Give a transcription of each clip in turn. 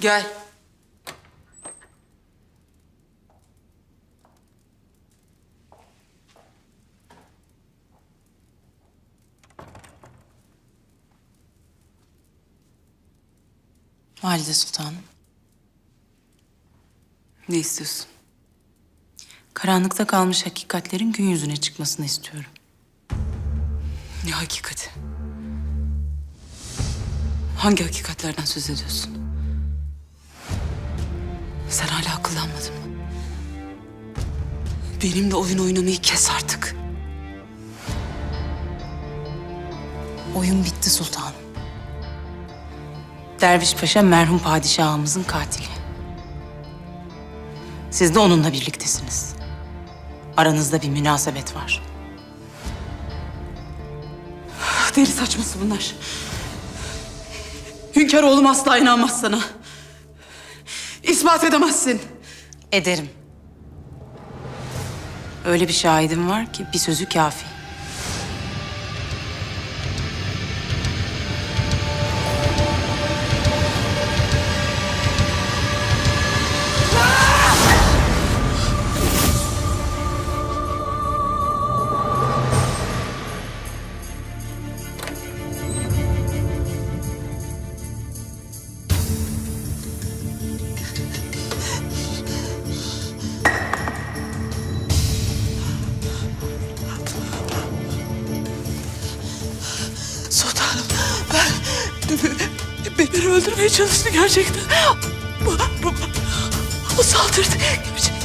Gel. Valide Sultanım, Ne istiyorsun? karanlıkta kalmış hakikatlerin gün yüzüne çıkmasını istiyorum. Ne hakikati? Hangi hakikatlerden söz ediyorsun? Sen hala akıllanmadın mı? Benimle oyun oynamayı kes artık. Oyun bitti sultanım. Derviş Paşa merhum padişahımızın katili. Siz de onunla birliktesiniz. Aranızda bir münasebet var. Deli saçması bunlar. Hünkâr oğlum asla inanmaz sana. İspat edemezsin. Ederim. Öyle bir şahidim var ki bir sözü kafi. Sultanım ben... Beni öldürmeye çalıştı gerçekten. Bu, bu, o saldırdı gerçekten.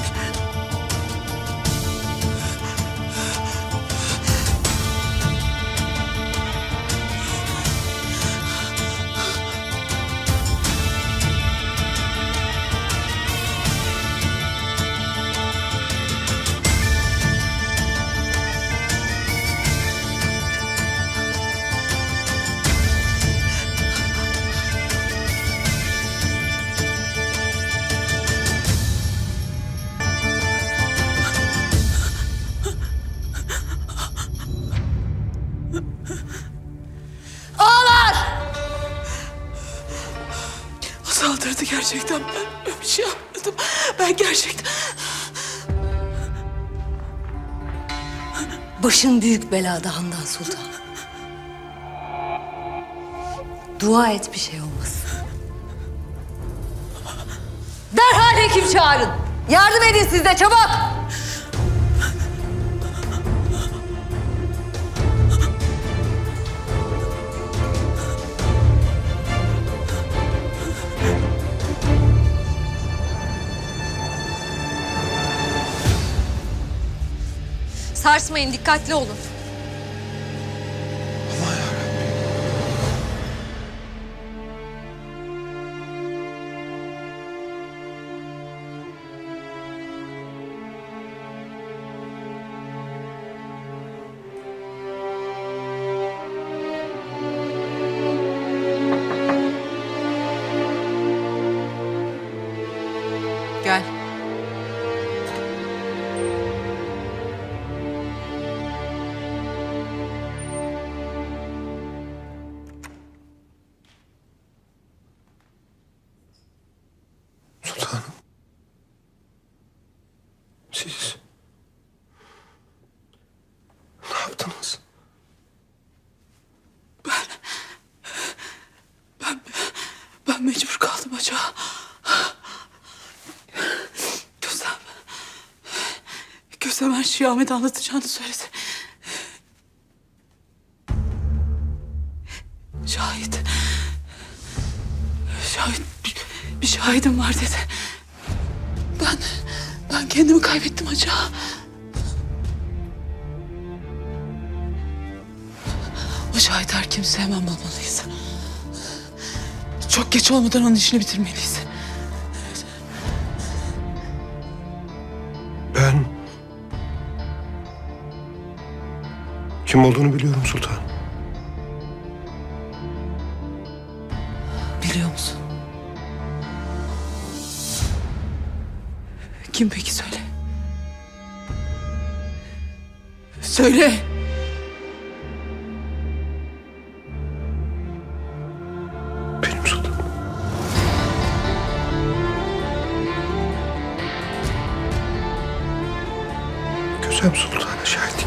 O saldırdı gerçekten. Ben bir şey yapmadım. Ben gerçekten... Başın büyük belada Handan Sultan. Dua et bir şey olmasın. Derhal hekim çağırın. Yardım edin siz de çabuk. Sarsmayın, dikkatli olun. Gel. Yaptınız? Ben mecbur kaldım acaba. Gözlem. Gözlem her şeyi Ahmet'e anlatacağını söyledi. Şahit. Şahit. Bir şahidim var dedi. Ben, ben kendimi kaybettim acaba. Şahit her kimse hemen bulmalıyız. Çok geç olmadan onun işini bitirmeliyiz. Ben... Kim olduğunu biliyorum sultan. Biliyor musun? Kim peki söyle. Söyle. Hürrem Sultan'a olan